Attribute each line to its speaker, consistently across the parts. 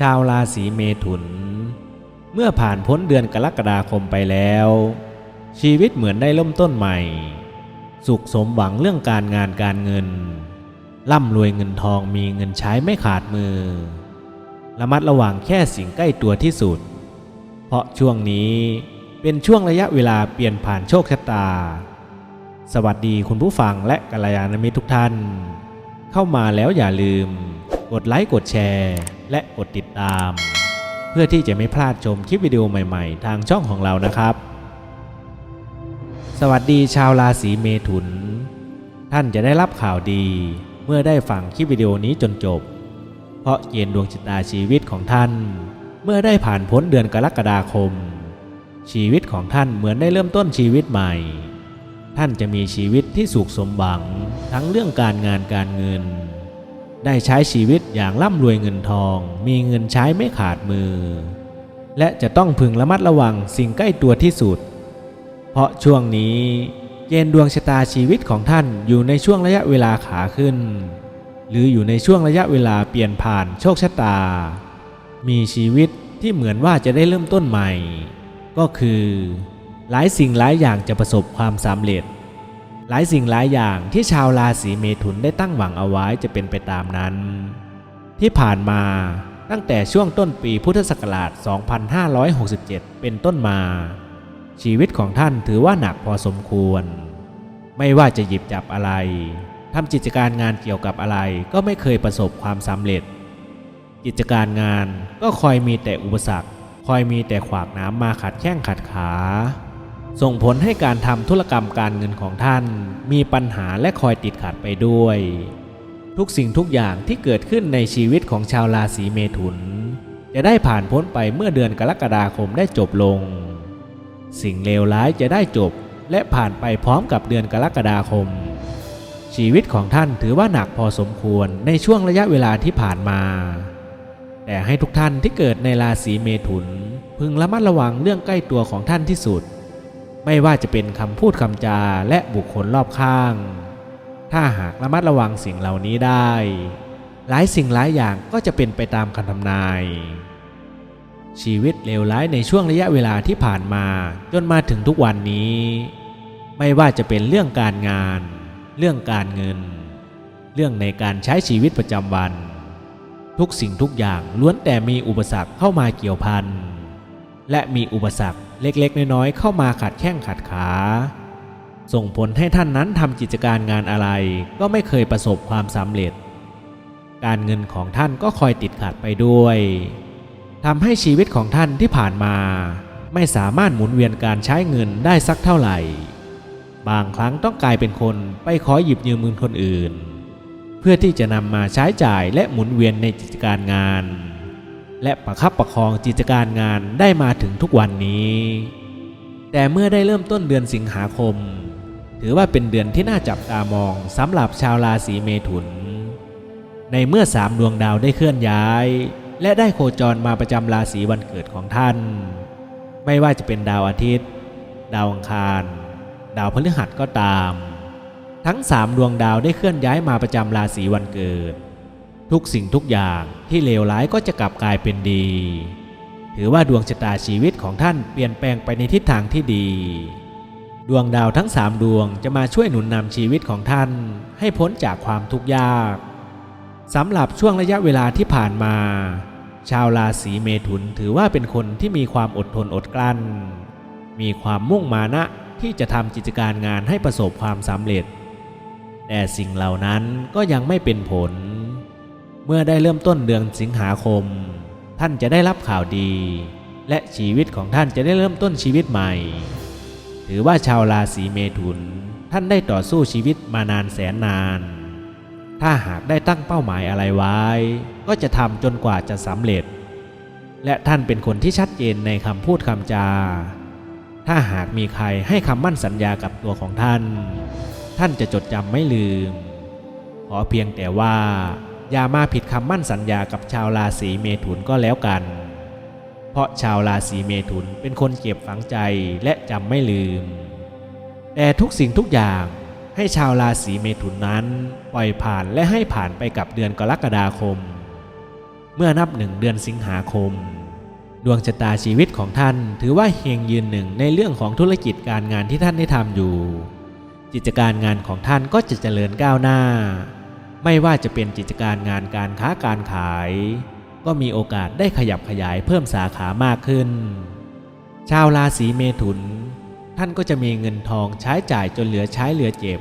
Speaker 1: ชาวราศีเมถุน เมื่อผ่านพ้นเดือนกรกฎาคมไปแล้ว ชีวิตเหมือนได้เริ่มต้นใหม่ สุขสมหวังเรื่องการงานการเงิน ร่ำรวยเงินทองมีเงินใช้ไม่ขาดมือ ระมัดระวังแค่สิ่งใกล้ตัวที่สุด เพราะช่วงนี้เป็นช่วงระยะเวลาเปลี่ยนผ่านโชคชะตา สวัสดีคุณผู้ฟังและกัลยาณมิตรทุกท่าน เข้ามาแล้วอย่าลืม กดไลค์กดแชร์ และกดติดตาม เพื่อที่จะไม่พลาดชมคลิปวิดีโอใหม่ๆ ทางช่องของเรานะครับ สวัสดีชาวราศีเมถุน ท่านจะได้รับข่าวดีเมื่อได้ฟังคลิปวิดีโอนี้จนจบ เพราะเกณฑ์ดวงชะตาชีวิตของท่าน เมื่อได้ผ่านพ้นเดือนกรกฎาคม ชีวิตของท่านเหมือนได้เริ่มต้นชีวิตใหม่ ท่านจะมีชีวิตที่สุขสมหวังทั้งเรื่องการงานการเงิน ได้ใช้ชีวิตอย่างร่ำรวยเงินทอง มีเงินใช้ไม่ขาดมือ และจะต้องพึงระมัดระวังสิ่งใกล้ตัวที่สุด เพราะช่วงนี้เกณฑ์ดวงชะตาชีวิตของท่านอยู่ในช่วงระยะเวลาขาขึ้น หรืออยู่ในช่วงระยะเวลาเปลี่ยนผ่านโชคชะตา มีชีวิตที่เหมือนว่าจะได้เริ่มต้นใหม่ ก็คือ หลายสิ่งหลายอย่างจะประสบความสำเร็จ หลายสิ่งหลายอย่างที่ชาวราศีเมถุนได้ตั้งหวังเอาไว้จะเป็นไปตามนั้น ที่ผ่านมาตั้งแต่ช่วงต้นปีพุทธศักราช 2567 เป็นต้นมา ชีวิตของท่านถือว่าหนักพอสมควร ไม่ว่าจะหยิบจับอะไรทำกิจการงานเกี่ยวกับอะไรก็ไม่เคยประสบความสำเร็จ กิจการงานก็คอยมีแต่อุปสรรค คอยมีแต่ขวากน้ำมาขัดแข้งขัดขา ส่งผลให้การทำธุรกรรมการเงินของท่าน มีปัญหาและคอยติดขัดไปด้วย ทุกสิ่งทุกอย่างที่เกิดขึ้นในชีวิตของชาวราศีเมถุน จะได้ผ่านพ้นไปเมื่อเดือนกรกฎาคมได้จบลง สิ่งเลวร้ายจะได้จบและผ่านไปพร้อมกับเดือนกรกฎาคม ชีวิตของท่านถือว่าหนักพอสมควรในช่วงระยะเวลาที่ผ่านมา แต่ให้ทุกท่านที่เกิดในราศีเมถุน พึงระมัดระวังเรื่องใกล้ตัวของท่านที่สุด ไม่ว่าจะเป็นคำพูดคำจาและบุคคลรอบข้าง ถ้าหากระมัดระวังสิ่งเหล่านี้ได้ หลายสิ่งหลายอย่างก็จะเป็นไปตามคำทำนาย ชีวิตเลวร้ายในช่วงระยะเวลาที่ผ่านมาจนมาถึงทุกวันนี้ ไม่ว่าจะเป็นเรื่องการงาน เรื่องการเงิน เรื่องในการใช้ชีวิตประจำวัน ทุกสิ่งทุกอย่างล้วนแต่มีอุปสรรคเข้ามาเกี่ยวพันและมีอุปสรรค เล็กๆ น้อยๆ เข้ามาขัดแข้งขัดขา ส่งผลให้ท่านนั้นทำกิจการงานอะไร ก็ไม่เคยประสบความสำเร็จ การเงินของท่านก็คอยติดขัดไปด้วยทำให้ชีวิตของท่านที่ผ่านมา ไม่สามารถหมุนเวียนการใช้เงินได้สักเท่าไหร่ บางครั้งต้องกลายเป็นคนไปขอหยิบยืมเงินคนอื่น เพื่อที่จะนำมาใช้จ่ายและหมุนเวียนในกิจการงาน และประคับประคองกิจการงานได้มาถึงทุกวันนี้ แต่เมื่อได้เริ่มต้นเดือนสิงหาคม ถือว่าเป็นเดือนที่น่าจับตามองสำหรับชาวราศีเมถุน ในเมื่อสามดวงดาวได้เคลื่อนย้าย และได้โคจรมาประจำราศีวันเกิดของท่าน ไม่ว่าจะเป็นดาวอาทิตย์ ดาวอังคาร ดาวพฤหัสก็ตาม ทั้งสามดวงดาวได้เคลื่อนย้ายมาประจำราศีวันเกิด ทุกสิ่งทุกอย่างที่เลวร้ายก็จะกลับกลายเป็นดี ถือว่าดวงชะตาชีวิตของท่านเปลี่ยนแปลงไปในทิศทางที่ดี ดวงดาวทั้งสามดวงจะมาช่วยหนุนนำชีวิตของท่านให้พ้นจากความทุกข์ยากสำหรับช่วงระยะเวลาที่ผ่านมา ชาวราศีเมถุนถือว่าเป็นคนที่มีความอดทนอดกลั้น มีความมุ่งมานะที่จะทำกิจการงานให้ประสบความสำเร็จ แต่สิ่งเหล่านั้นก็ยังไม่เป็นผล เมื่อได้เริ่มต้นเดือนสิงหาคม ท่านจะได้รับข่าวดี และชีวิตของท่านจะได้เริ่มต้นชีวิตใหม่ ถือว่าชาวราศีเมถุน ท่านได้ต่อสู้ชีวิตมานานแสนนาน ถ้าหากได้ตั้งเป้าหมายอะไรไว้ ก็จะทำจนกว่าจะสำเร็จ และท่านเป็นคนที่ชัดเจนในคำพูดคำจา ถ้าหากมีใครให้คำมั่นสัญญากับตัวของท่าน ท่านจะจดจำไม่ลืม ขอเพียงแต่ว่า อย่ามาผิดคำมั่นสัญญากับชาวราศีเมถุนก็แล้วกัน เพราะชาวราศีเมถุนเป็นคนเก็บฝังใจและจำไม่ลืม แต่ทุกสิ่งทุกอย่างให้ชาวราศีเมถุนนั้น ปล่อยผ่านและให้ผ่านไปกับเดือนกรกฎาคม เมื่อนับหนึ่งเดือนสิงหาคม ดวงชะตาชีวิตของท่านถือว่าเฮงยืนหนึ่งในเรื่องของธุรกิจการงานที่ท่านได้ทำอยู่ กิจการงานของท่านก็จะเจริญก้าวหน้า ไม่ว่าจะเป็นกิจการงานการค้าการขาย ก็มีโอกาสได้ขยับขยายเพิ่มสาขามากขึ้น ชาวราศีเมถุน ท่านก็จะมีเงินทองใช้จ่ายจนเหลือใช้เหลือเจ็บ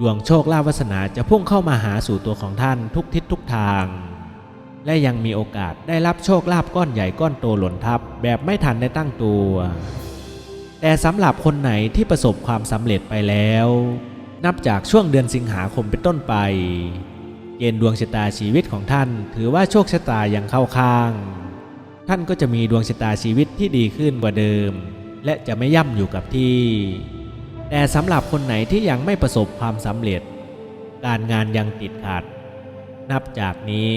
Speaker 1: ดวงโชคลาภวาสนาจะพุ่งเข้ามาหาสู่ตัวของท่านทุกทิศทุกทาง และยังมีโอกาสได้รับโชคลาภก้อนใหญ่ก้อนโตหล่นทับแบบไม่ทันได้ตั้งตัว แต่สำหรับคนไหนที่ประสบความสำเร็จไปแล้ว นับจากช่วงเดือนสิงหาคมเป็นต้นไป เกณฑ์ดวงชะตาชีวิตของท่าน ถือว่าโชคชะตายังเข้าข้าง ท่านก็จะมีดวงชะตาชีวิตที่ดีขึ้นกว่าเดิม และจะไม่ย่ำอยู่กับที่ แต่สำหรับคนไหนที่ยังไม่ประสบความสำเร็จ การงานยังติดขัด นับจากนี้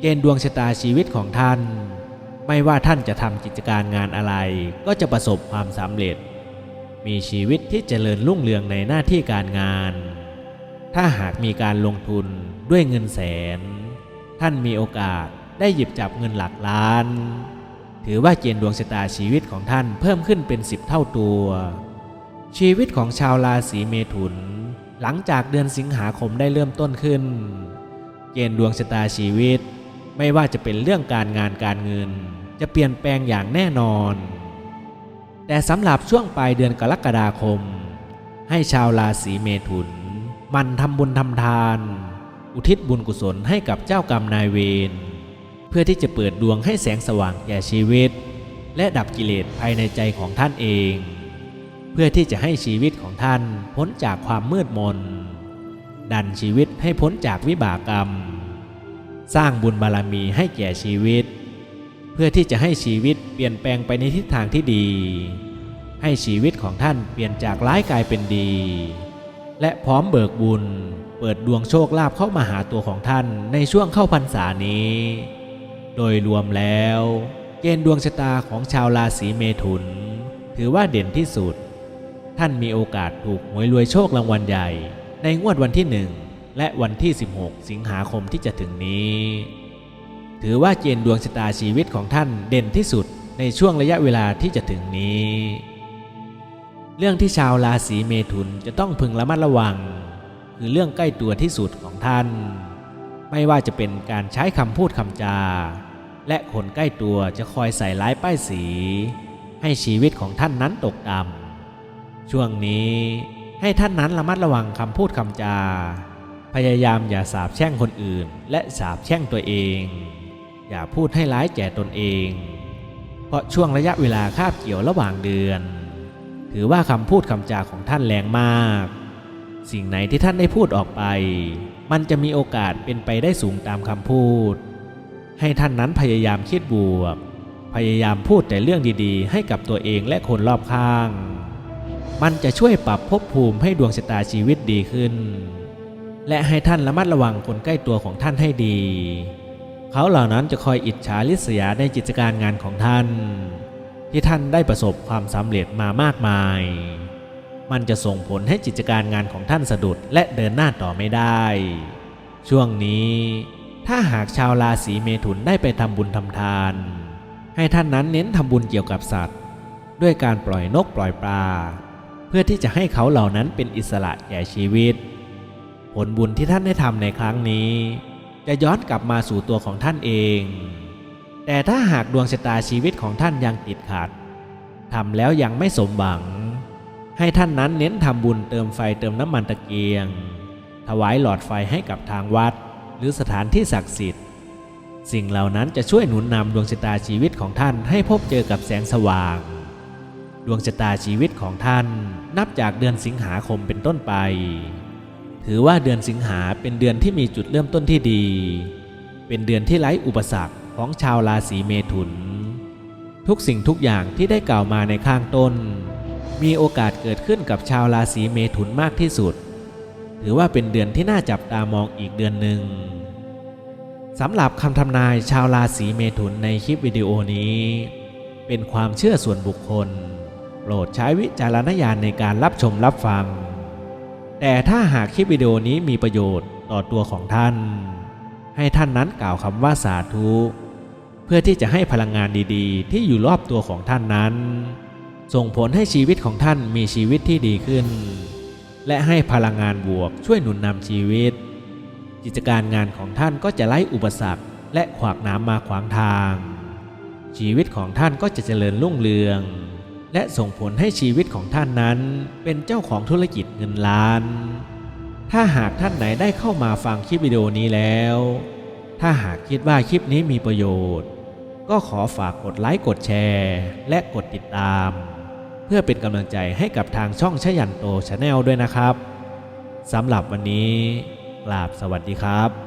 Speaker 1: เกณฑ์ดวงชะตาชีวิตของท่าน ไม่ว่าท่านจะทำกิจการงานอะไร ก็จะประสบความสำเร็จ มีชีวิตที่เจริญรุ่งเรืองในหน้าที่การงาน ถ้าหากมีการลงทุนด้วยเงินแสน ท่านมีโอกาสได้หยิบจับเงินหลักล้าน ถือว่าเกณฑ์ดวงชะตาชีวิตของท่านเพิ่มขึ้นเป็นสิบเท่าตัว ชีวิตของชาวราศีเมถุน หลังจากเดือนสิงหาคมได้เริ่มต้นขึ้น เกณฑ์ดวงชะตาชีวิต ไม่ว่าจะเป็นเรื่องการงานการเงิน จะเปลี่ยนแปลงอย่างแน่นอน แต่สำหรับช่วงปลายเดือนกรกฎาคม ให้ชาวราศีเมถุน มันทำบุญทำทาน อุทิศบุญกุศลให้กับเจ้ากรรมนายเวรเพื่อที่จะเปิดดวงให้แสงสว่างแก่ชีวิต และดับกิเลสภายในใจของท่านเอง เพื่อที่จะให้ชีวิตของท่านพ้นจากความมืดมน ดันชีวิตให้พ้นจากวิบากกรรม สร้างบุญบารมีให้แก่ชีวิต เพื่อที่จะให้ชีวิตเปลี่ยนแปลงไปในทิศทางที่ดี ให้ชีวิตของท่านเปลี่ยนจากร้ายกลายเป็นดี และพร้อมเบิกบุญ เปิดดวงโชคลาภเข้ามาหาตัวของท่านในช่วงเข้าพรรษานี้ โดยรวมแล้ว เกณฑ์ดวงชะตาของชาวราศีเมถุน ถือว่าเด่นที่สุด ท่านมีโอกาสถูกหวยรวยโชครางวัลใหญ่ ในงวดวันที่1และวันที่ 16 สิงหาคมที่จะถึงนี้ ถือว่าเกณฑ์ดวงชะตาชีวิตของท่านเด่นที่สุดในช่วงระยะเวลาที่จะถึงนี้ เรื่องที่ชาวราศีเมถุนจะต้องพึงระมัดระวัง คือเรื่องใกล้ตัวที่สุดของท่าน ไม่ว่าจะเป็นการใช้คำพูดคำจา และคนใกล้ตัวจะคอยใส่ร้ายป้ายสี ให้ชีวิตของท่านนั้นตกต่ำช่วงนี้ให้ท่านนั้นระมัดระวังคำพูดคำจา พยายามอย่าสาบแช่งคนอื่น และสาบแช่งตัวเอง อย่าพูดให้ร้ายแก่ตนเอง เพราะช่วงระยะเวลาคาบเกี่ยวระหว่างเดือน ถือว่าคำพูดคำจาของท่านแรงมาก สิ่งไหนที่ท่านได้พูดออกไป มันจะมีโอกาสเป็นไปได้สูงตามคำพูด ให้ท่านนั้นพยายามคิดบวก พยายามพูดแต่เรื่องดีๆ ให้กับตัวเองและคนรอบข้าง มันจะช่วยปรับภพภูมิให้ดวงชะตาชีวิตดีขึ้น และให้ท่านระมัดระวังคนใกล้ตัวของท่านให้ดี เขาเหล่านั้นจะคอยอิจฉาริษยาในกิจการงานของท่าน ที่ท่านได้ประสบความสำเร็จมามากมาย มันจะส่งผลให้กิจการงานของท่านสะดุดและเดินหน้าต่อไม่ได้ ช่วงนี้ถ้าหากชาวราศีเมถุนได้ไปทำบุญทำทาน ให้ท่านนั้นเน้นทำบุญเกี่ยวกับสัตว์ ด้วยการปล่อยนกปล่อยปลา เพื่อที่จะให้เขาเหล่านั้นเป็นอิสระแก่ชีวิต ผลบุญที่ท่านได้ทำในครั้งนี้ จะย้อนกลับมาสู่ตัวของท่านเอง แต่ถ้าหากดวงชะตาชีวิตของท่านยังติดขัดทำแล้วยังไม่สมหวัง ให้ท่านนั้นเน้นทำบุญเติมไฟเติมน้ำมันตะเกียง ถวายหลอดไฟให้กับทางวัด หรือสถานที่ศักดิ์สิทธิ์ สิ่งเหล่านั้นจะช่วยหนุนนำดวงชะตาชีวิตของท่านให้พบเจอกับแสงสว่าง ดวงชะตาชีวิตของท่านนับจากเดือนสิงหาคมเป็นต้นไป ถือว่าเดือนสิงหาเป็นเดือนที่มีจุดเริ่มต้นที่ดี เป็นเดือนที่ไร้อุปสรรคของชาวราศีเมถุน ทุกสิ่งทุกอย่างที่ได้กล่าวมาในข้างต้น มีโอกาสเกิดขึ้นกับชาวราศีเมถุนมากที่สุด ถือว่าเป็นเดือนที่น่าจับตามองอีกเดือนหนึ่งสำหรับคำทำนายชาวราศีเมถุนในคลิปวิดีโอนี้ เป็นความเชื่อส่วนบุคคล โปรดใช้วิจารณญาณในการรับชมรับฟัง แต่ถ้าหากคลิปวิดีโอนี้มีประโยชน์ต่อตัวของท่าน ให้ท่านนั้นกล่าวคำว่าสาธุ เพื่อที่จะให้พลังงานดีๆ ที่อยู่รอบตัวของท่านนั้น ส่งผลให้ชีวิตของท่านมีชีวิตที่ดีขึ้น และให้พลังงานบวกช่วยหนุนนำชีวิต กิจการงานของท่านก็จะไล่อุปสรรคและขวากหน้ำมาขวางทาง ชีวิตของท่านก็จะเจริญรุ่งเรือง และส่งผลให้ชีวิตของท่านนั้นเป็นเจ้าของธุรกิจเงินล้าน ถ้าหากท่านไหนได้เข้ามาฟังคลิปวิดีโอนี้แล้ว ถ้าหากคิดว่าคลิปนี้มีประโยชน์ ก็ขอฝากกดไลค์กดแชร์ และกดติดตาม เพื่อเป็นกำลังใจให้กับทางช่องชยันโตชาแนลด้วยนะครับสำหรับวันนี้กราบสวัสดีครับ